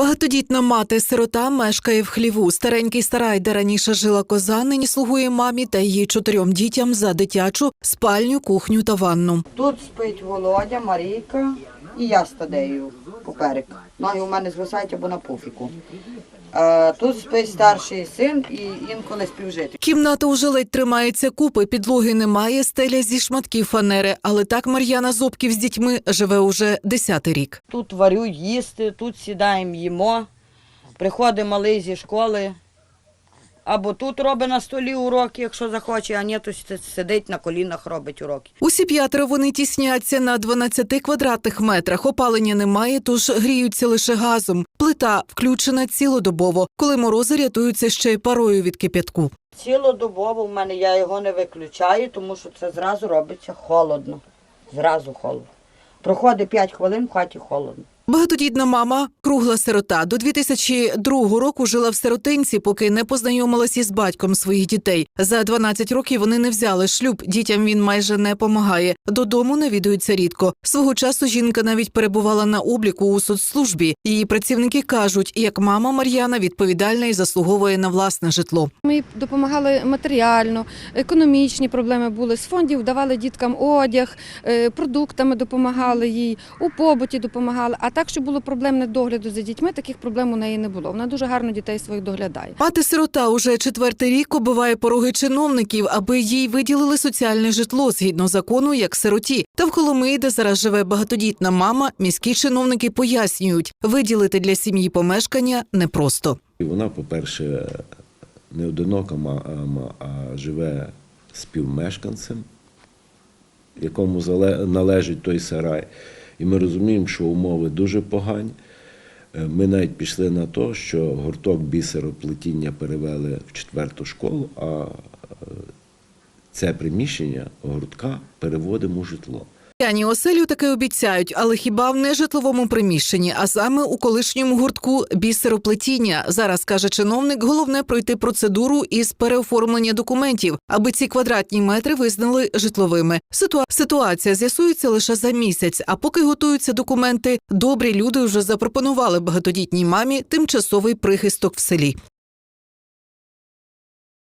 Багатодітна мати сирота мешкає в хліву. Старенький старай, де раніше жила коза, нині слугує мамі та її чотирьом дітям за дитячу спальню, кухню та ванну. Тут спить Володя, Марійка і я з Тадею поперек. Ноги у мене звисають або на пуфіку. Тут спить старший син і інколи співжити. Кімната уже ледь тримається купи, підлоги немає, стеля зі шматків фанери. Але так Мар'яна Зобків з дітьми живе уже десятий рік. Тут варю їсти, тут сідаємо, їмо. Приходить малий зі школи. Або тут робить на столі уроки, якщо захоче, а ні, то сидить на колінах, робить уроки. Усі п'ятеро вони тісняться на 12 квадратних метрах. Опалення немає, тож гріються лише газом. Плита включена цілодобово. Коли морози рятуються ще й парою від кип'ятку. Цілодобово в мене я його не виключаю, тому що це зразу робиться холодно. Зразу холодно. Проходить 5 хвилин, в хаті холодно. Багатодітна мама кругла сирота. До 2002 року жила в сиротинці, поки не познайомилася із батьком своїх дітей. За 12 років вони не взяли шлюб. Дітям він майже не помагає. Додому навідується рідко. Свого часу жінка навіть перебувала на обліку у соцслужбі. Її працівники кажуть, як мама Мар'яна відповідальна і заслуговує на власне житло. Ми допомагали матеріально, економічні проблеми були з фондів, давали діткам одяг, е, продуктами допомагали їй, у побуті допомагали. А так, що було проблемне догляду за дітьми, таких проблем у неї не було. Вона дуже гарно дітей своїх доглядає. Мати сирота уже четвертий рік оббиває пороги чиновників, аби їй виділили соціальне житло згідно закону, як сироті. Та в Коломиї, де зараз живе багатодітна мама, міські чиновники пояснюють, виділити для сім'ї помешкання непросто. Вона, по-перше, не одинока мама, а живе співмешканцем, якому зале- належить той сарай. І ми розуміємо, що умови дуже погані. Е, Ми навіть пішли на те, що гурток бісероплетіння перевели в четверту школу, а е, це приміщення гуртка переводимо у житло. Яні оселю таки обіцяють, але хіба в нежитловому приміщенні, а саме у колишньому гуртку бісероплетіння. Зараз каже чиновник, головне пройти процедуру із переоформлення документів, аби ці квадратні метри визнали житловими. Ситуа- Ситуація з'ясується лише за місяць. А поки готуються документи, добрі люди вже запропонували багатодітній мамі тимчасовий прихисток в селі.